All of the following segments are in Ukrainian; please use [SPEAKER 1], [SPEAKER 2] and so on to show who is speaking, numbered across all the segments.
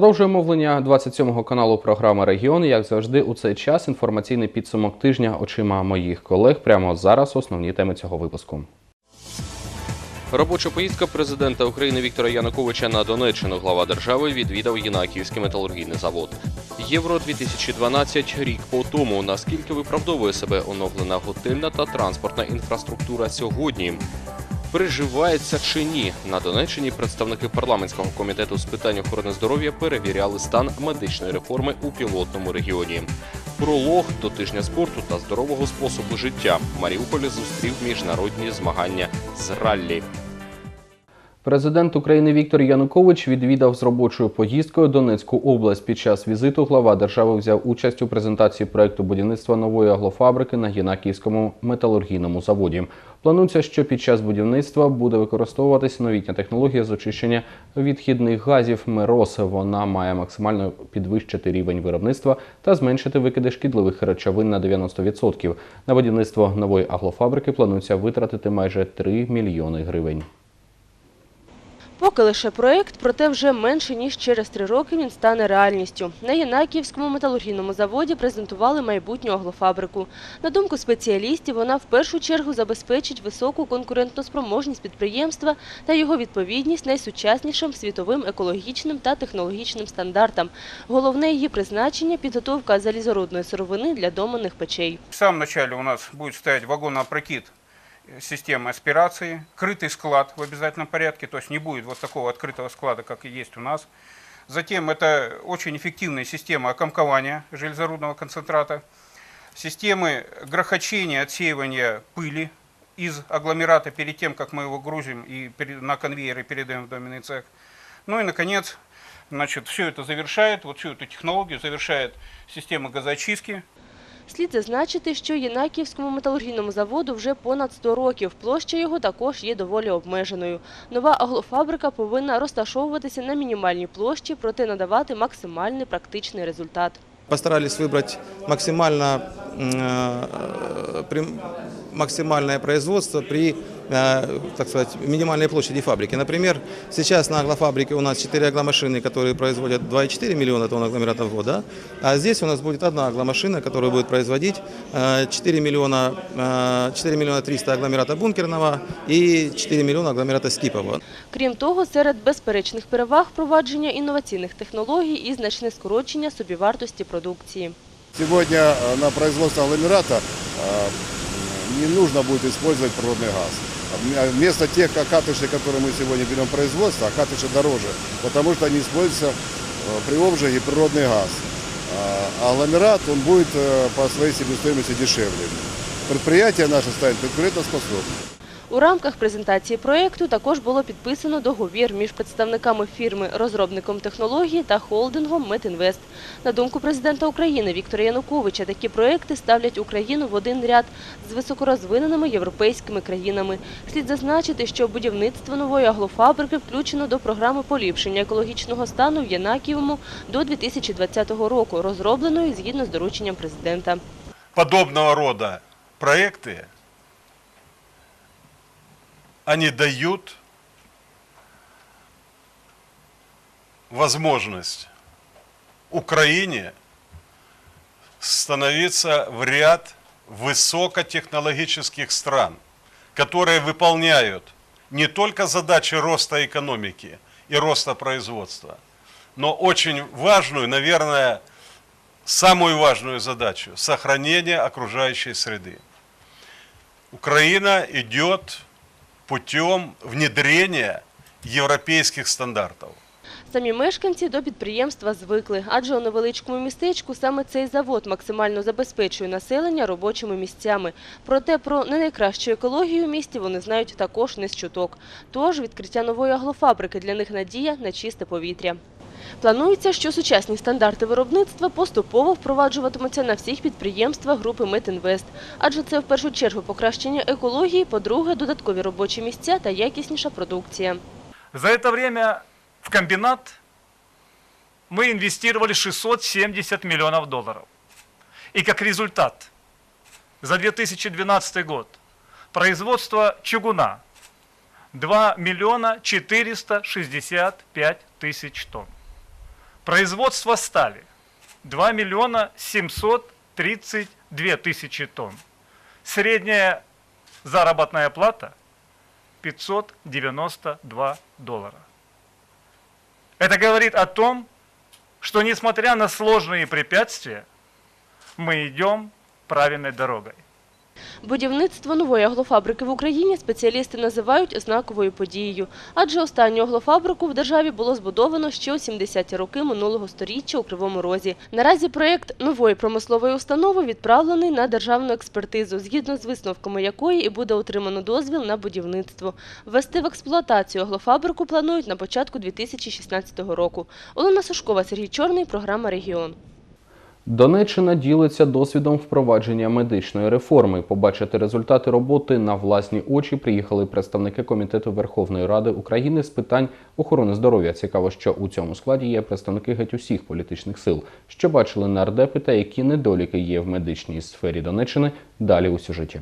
[SPEAKER 1] Продовжуємо мовлення 27-го каналу програми Регіон. Як завжди, у цей час інформаційний підсумок тижня очима моїх колег. Прямо зараз основні теми цього випуску. Робоча поїздка президента України Віктора Януковича на Донеччину. Глава держави відвідав Єнакіївський металургійний завод. Євро 2012 рік по тому. Наскільки виправдовує себе оновлена готельна та транспортна інфраструктура сьогодні? Приживається чи ні на Донеччині представники парламентського комітету з питань охорони здоров'я перевіряли стан медичної реформи у пілотному регіоні. Пролог до тижня спорту та здорового способу життя. Маріуполь зустрів міжнародні змагання з раллі. Президент України Віктор Янукович відвідав з робочою поїздкою Донецьку область. Під час візиту глава держави взяв участь у презентації проекту будівництва нової аглофабрики на Єнакіївському металургійному заводі. Планується, що під час будівництва буде використовуватись новітня технологія з очищення відхідних газів МЕРОС. Вона має максимально підвищити рівень виробництва та зменшити викиди шкідливих речовин на 90%. На будівництво нової аглофабрики планується витратити майже 3 мільйони гривень.
[SPEAKER 2] Поки лише проєкт, проте вже менше ніж через три роки він стане реальністю. На Єнакіївському металургійному заводі презентували майбутню аглофабрику. На думку спеціалістів, вона в першу чергу забезпечить високу конкурентоспроможність підприємства та його відповідність найсучаснішим світовим екологічним та технологічним стандартам. Головне її призначення підготовка залізорудної сировини для доманих печей.
[SPEAKER 3] В начале у нас будет стоять вагонопрокид системы аспирации, крытый склад в обязательном порядке, то есть не будет вот такого открытого склада, как и есть у нас. Затем это очень эффективная система окомкования железорудного концентрата, системы грохочения, отсеивания пыли из агломерата перед тем, как мы его грузим и на конвейеры передаем в доменный цех. Ну и, наконец, значит, все это завершает, вот всю эту технологию завершает система газоочистки,
[SPEAKER 2] Слід зазначити, що Єнаківському металургійному заводу вже понад 100 років. Площа його також є доволі обмеженою. Нова аглофабрика повинна розташовуватися на мінімальній площі, проте надавати максимальний практичний результат.
[SPEAKER 4] Постарались вибрати максимально, э, максимальное производство при э, так сказать, минимальной площади фабрики. Например, сейчас на аглофабрике у нас 4 агломашины, которые производят 2,4 миллиона тонн агломерата в год, да? а здесь у нас будет одна агломашина, которая будет производить э, 4 миллиона, э, 4 миллиона 300 агломерата бункерного и 4 миллиона агломерата скипового.
[SPEAKER 2] Крім того, серед безперечних переваг впровадження інноваційних технологій і значне скорочення собівартості продукції.
[SPEAKER 5] Сегодня э, на производство агломерата э, не нужно будет использовать природный газ. А Вместо тех окатышей, которые мы сегодня берем в производство, окатыши дороже, потому что они используются э, при обжиге природный газ. А агломерат, он будет э, по своей себестоимости дешевле. Предприятие наше станет конкурентоспособным.
[SPEAKER 2] У рамках презентації проєкту також було підписано договір між представниками фірми, розробником технології та холдингом Метінвест. На думку президента України Віктора Януковича, такі проєкти ставлять Україну в один ряд з високорозвиненими європейськими країнами. Слід зазначити, що будівництво нової аглофабрики включено до програми поліпшення екологічного стану в Янакієвому до 2020 року, розробленої згідно з дорученням президента.
[SPEAKER 6] подобного рода проекты, они дают возможность Украине становиться в ряд высокотехнологических стран, которые выполняют не только задачи роста экономики и роста производства, но очень важную, наверное, самую важную задачу – сохранение окружающей среды. Украина идет путем внедрения європейських стандартів.
[SPEAKER 2] Самі мешканці до підприємства звикли, адже у невеличкому містечку саме цей завод максимально забезпечує населення робочими місцями. Проте про не найкращу екологію в місті вони знають також не з чуток. Тож відкриття нової аглофабрики для них надія на чисте повітря. Планується, що сучасні стандарти виробництва поступово впроваджуватимуться на всіх підприємствах групи Метінвест, адже це в першу чергу покращення екології, по-друге, додаткові робочі місця та якісніша продукція.
[SPEAKER 7] За это время в комбинат мы инвестировали 670 миллионов долларов. И как результат, за 2012 год производство чугуна 2 миллиона 465 тысяч тонн. Производство стали 2 миллиона 732 тысячи тонн. Средняя заработная плата 592 доллара. Это говорит о том, что несмотря на сложные препятствия, мы идем правильной дорогой.
[SPEAKER 2] Будівництво нової аглофабрики в Україні спеціалісти називають знаковою подією, адже останню аглофабрику в державі було збудовано ще у 70-ті роки минулого сторіччя у Кривому Розі. Наразі проєкт нової промислової установи відправлений на державну експертизу, згідно з висновками якої і буде отримано дозвіл на будівництво. Ввести в експлуатацію аглофабрику планують на початку 2016 року. Олена Сушкова, Сергій Чорний, програма «Регіон».
[SPEAKER 1] Донеччина ділиться досвідом впровадження медичної реформи. Побачити результати роботи на власні очі приїхали представники комітету Верховної Ради України з питань охорони здоров'я. Цікаво, що у цьому складі є представники геть усіх політичних сил. Що бачили нардепи та які недоліки є в медичній сфері Донеччини. Далі у сюжеті.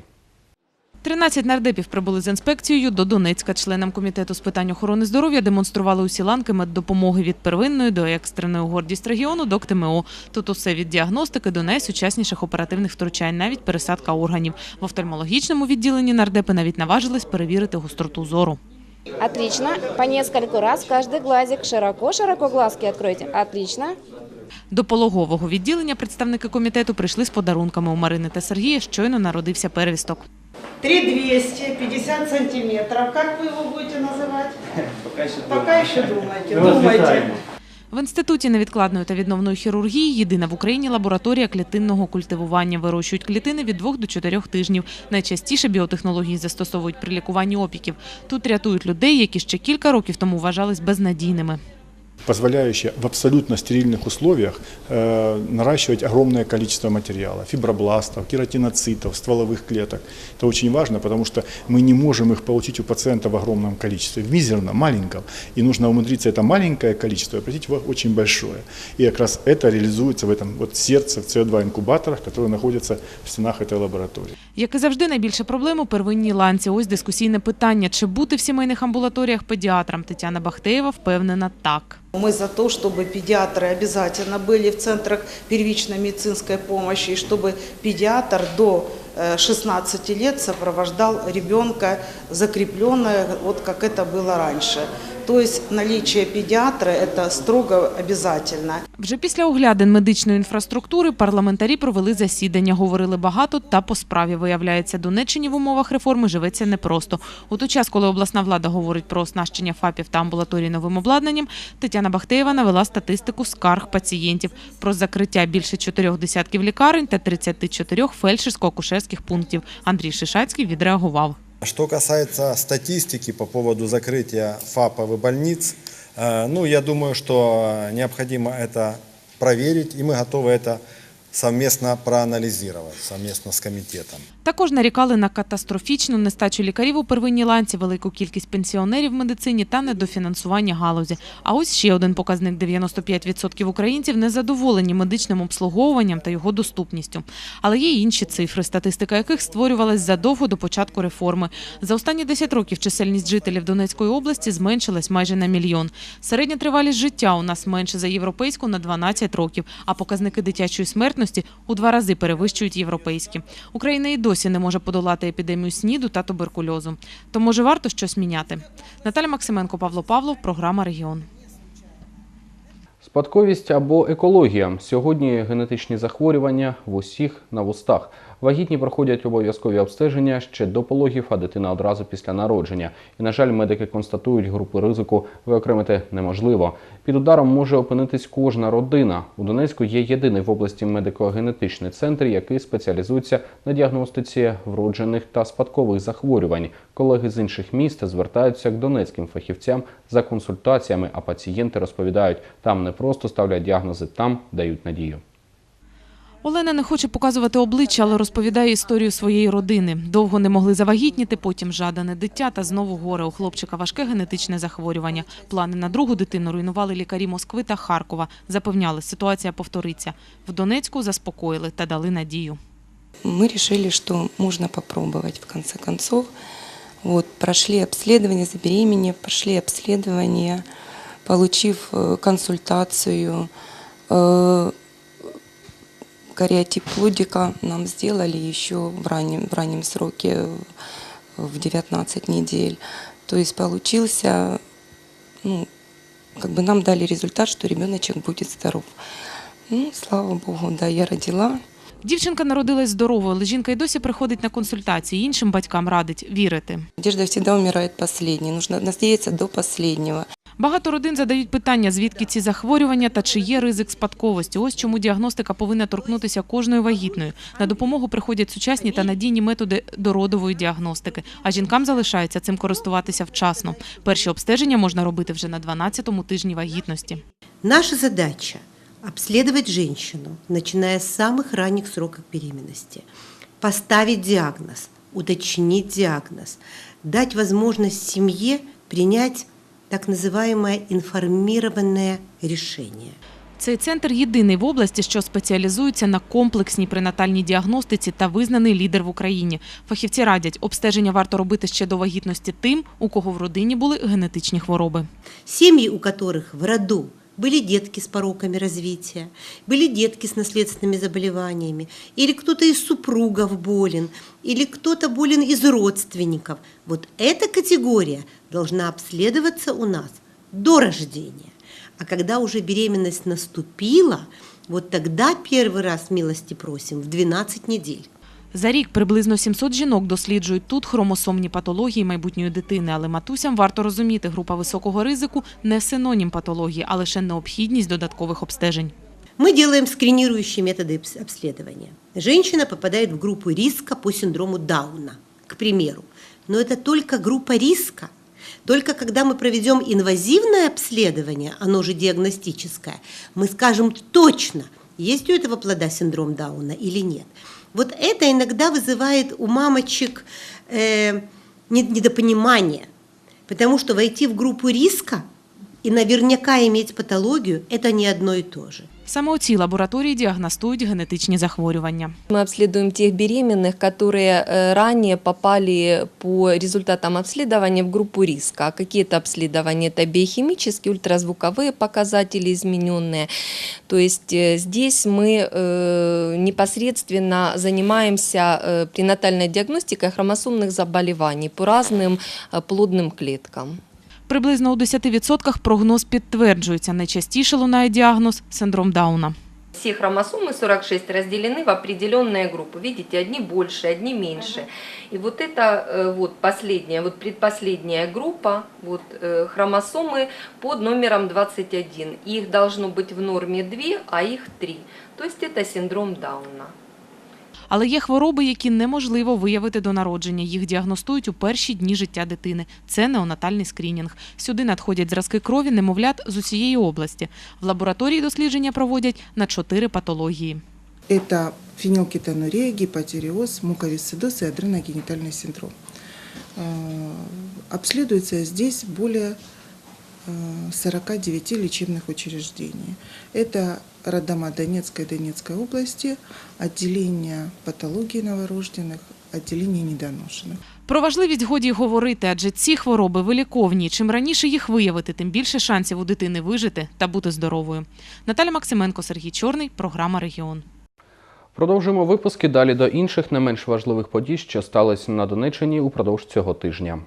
[SPEAKER 8] 13 нардепів прибули з інспекцією до Донецька. Членам комітету з питань охорони здоров'я демонстрували усі ланки меддопомоги від первинної до екстреної гордість регіону до КТМО. Тут усе від діагностики до найсучасніших оперативних втручань, навіть пересадка органів. В офтальмологічному відділенні нардепи навіть наважились перевірити гостроту зору.
[SPEAKER 9] Отлично. По нескольку раз каждый глазик. Широко-широко глазки откройте. Отлично.
[SPEAKER 8] До пологового відділення представники комітету прийшли з подарунками. У Марини та Сергія щойно народився первісток.
[SPEAKER 10] 3200, 50 сантиметров. Как вы его будете называть? Пока еще думаете. Думайте.
[SPEAKER 8] В інституті невідкладної та відновної хірургії єдина в Україні лабораторія клітинного культивування. Вирощують клітини від 2 до 4 тижнів. Найчастіше біотехнології застосовують при лікуванні опіків. Тут рятують людей, які ще кілька років тому вважались безнадійними
[SPEAKER 11] позволяющая в абсолютно стерильных условиях э, наращивать огромное количество материала, фибробластов, кератиноцитов, стволовых клеток. Это очень важно, потому что мы не можем их получить у пациента в огромном количестве, в мизерном, маленьком. И нужно умудриться это маленькое количество превратить в очень большое. И как раз это реализуется в этом вот сердце, в CO2 инкубаторах, которые находятся в стенах этой лаборатории.
[SPEAKER 8] Як і завжди, найбільша проблема у первинній ланці. Ось дискусійне питання: чи бути в сімейних амбулаторіях педіатрам? Тетяна Бахтеєва впевнена так.
[SPEAKER 10] Мы за то, чтобы педиатры обязательно были в центрах первичной медицинской помощи, и чтобы педиатр до э, 16 лет сопровождал ребенка закрепленное, вот как это было раньше. То есть наличие педиатра – это строго обязательно.
[SPEAKER 8] Вже після оглядин медичної інфраструктури парламентарі провели засідання, говорили багато та по справі. Виявляється, Донеччині в умовах реформи живеться непросто. У той час, коли обласна влада говорить про оснащення ФАПів та амбулаторій новим обладнанням, Тетяна Бахтеєва навела статистику скарг пацієнтів про закриття більше чотирьох десятків лікарень та 34 фельдшерсько-акушерських пунктів. Андрій Шишацький відреагував.
[SPEAKER 12] Что касается статистики по поводу закрытия ФАПов и больниц, э, ну, я думаю, что необходимо это проверить, и мы готовы это совместно проанализировать, совместно с комитетом.
[SPEAKER 8] Також нарікали на катастрофічну нестачу лікарів у первинній ланці, велику кількість пенсіонерів в медицині та недофінансування галузі. А ось ще один показник: 95% українців незадоволені медичним обслуговуванням та його доступністю. Але є інші цифри, статистика яких створювалась задовго до початку реформи. За останні 10 років чисельність жителів Донецької області зменшилась майже на мільйон. Середня тривалість життя у нас менше за європейську на 12 років, а показники дитячої смертності у два рази перевищують європейські. Україна і досі не може подолати епідемію СНІДу та туберкульозу. То може варто щось міняти. Наталя Максименко, Павло Павлов, програма Регіон.
[SPEAKER 1] Спадковість або екологія. Сьогодні генетичні захворювання в усіх на вустах. Вагітні проходять обов'язкові обстеження ще до пологів, а дитина одразу після народження. І, на жаль, медики констатують, групи ризику виокремити неможливо. Під ударом може опинитись кожна родина. У Донецьку є єдиний в області медико-генетичний центр, який спеціалізується на діагностиці вроджених та спадкових захворювань. Колеги з інших міст звертаються к донецьким фахівцям за консультаціями, а пацієнти розповідають, там не просто ставлять діагнози, там дають надію.
[SPEAKER 8] Олена не хоче показувати обличчя, але розповідає історію своєї родини. Довго не могли завагітніти, потім жадане дитя та знову горе. У хлопчика важке генетичне захворювання. Плани на другу дитину руйнували лікарі Москви та Харкова. Запевняли, ситуація повториться. В Донецьку заспокоїли та дали надію.
[SPEAKER 13] Мы решили, что можно попробовать в конце концов. Вот, прошли обследование, забеременели, прошли обследование, получив э, консультацию, э, кариотип плодика нам сделали еще в раннем, в раннем сроке, в 19 недель. То есть получился, ну, как бы нам дали результат, что ребеночек будет здоров. Ну, слава богу, да, я родила.
[SPEAKER 8] Дівчинка народилась здоровою, але жінка й досі приходить на консультації. Іншим батькам радить вірити.
[SPEAKER 13] Надежда всегда умирает последней. Нужно надеяться до последнего.
[SPEAKER 8] Багато родин задають питання, звідки ці захворювання та чи є ризик спадковості. Ось чому діагностика повинна торкнутися кожної вагітної. На допомогу приходять сучасні та надійні методи дородової діагностики. А жінкам залишається цим користуватися вчасно. Перші обстеження можна робити вже на 12-му тижні вагітності.
[SPEAKER 14] Наша задача – обследовать женщину, начиная с самых ранних сроков беременности, поставить диагноз, уточнить диагноз, дать возможность семье принять так называемое информированное решение.
[SPEAKER 8] Цей центр єдиний в області, що спеціалізується на комплексній пренатальній діагностиці та визнаний лідер в Україні. Фахівці радять, обстеження варто робити ще до вагітності тим, у кого в родині були генетичні хвороби.
[SPEAKER 14] Сім'ї, у которых в роду были детки с пороками развития, были детки с наследственными заболеваниями, или кто-то из супругов болен, или кто-то болен из родственников. Вот эта категория должна обследоваться у нас до рождения. А когда уже беременность наступила, вот тогда первый раз милости просим в 12 недель.
[SPEAKER 8] За рік приблизно 700 жінок досліджують тут хромосомні патології майбутньої дитини, але матусям варто розуміти, група високого ризику не синонім патології, а лише необхідність додаткових обстежень.
[SPEAKER 14] Мы делаем скринирующие методы обс- обследования. Женщина попадает в группу риска по синдрому Дауна, к примеру. Но это только группа риска. Только когда мы проведем инвазивное обследование, оно же диагностическое, мы скажем точно, есть у этого плода синдром Дауна или нет. Вот это иногда вызывает у мамочек э, не- недопонимание, потому что войти в группу риска и наверняка иметь патологию – это не одно и то же.
[SPEAKER 8] Саме у цій лабораторії діагностують генетичні захворювання.
[SPEAKER 15] Мы обследуем тех беременных, которые э, ранее попали по результатам обследования в группу риска. А Какие-то обследования это биохимические, ультразвуковые показатели измененные. То есть э, здесь мы э, непосредственно занимаемся э, пренатальной диагностикой хромосомных заболеваний по разным э, плодным клеткам.
[SPEAKER 8] Приблизно у 10% прогноз підтверджується. Найчастіше лунає діагноз синдром Дауна.
[SPEAKER 15] Все хромосомы 46 разделены в определенные группы. Видите, одни больше, одни меньше. И вот это э, вот последняя, вот предпоследняя группа, вот э, хромосомы под номером 21. Их должно быть в норме 2, а их 3. То есть это синдром Дауна.
[SPEAKER 8] Але є хвороби, які неможливо виявити до народження. Їх діагностують у перші дні життя дитини. Це неонатальний скринінг. Сюди надходять зразки крові немовлят з усієї області. В лабораторії дослідження проводять на чотири патології.
[SPEAKER 16] Это фенилкетонурия, гипотиреоз, муковисцидоз и адреногенитальный синдром. Э, Обследуется здесь более э, 49 лечебных учреждений. Это роддома Донецкой и Донецкой области, отделение патологии новорожденных, отделение недоношенных.
[SPEAKER 8] Про важливість годі й говорити, адже ці хвороби виліковні. Чим раніше їх виявити, тим більше шансів у дитини вижити та бути здоровою. Наталя Максименко, Сергій Чорний, програма Регіон.
[SPEAKER 17] Продовжуємо випуски далі до інших не менш важливих подій, що сталися на Донеччині упродовж цього тижня.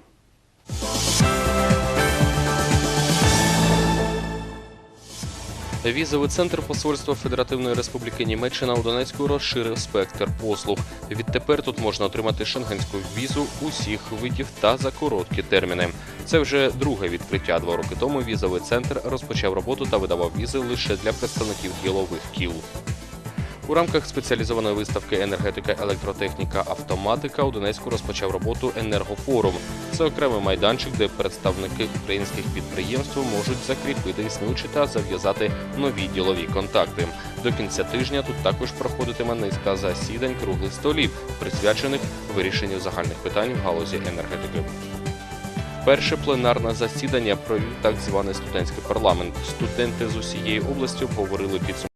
[SPEAKER 17] Візовий центр Посольства Федеративної Республіки Німеччина у Донецьку розширив спектр послуг. Відтепер тут можна отримати шенгенську візу усіх видів та за короткі терміни. Це вже друге відкриття. Два роки тому візовий центр розпочав роботу та видавав візи лише для представників ділових кіл. У рамках спеціалізованої виставки енергетика, електротехніка, автоматика у Донецьку розпочав роботу енергофорум. Це окремий майданчик, де представники українських підприємств можуть закріпити існуючі та зав'язати нові ділові контакти. До кінця тижня тут також проходитиме низка засідань круглих столів, присвячених вирішенню загальних питань в галузі енергетики. Перше пленарне засідання провів так званий студентський парламент. Студенти з усієї області обговорили підсумки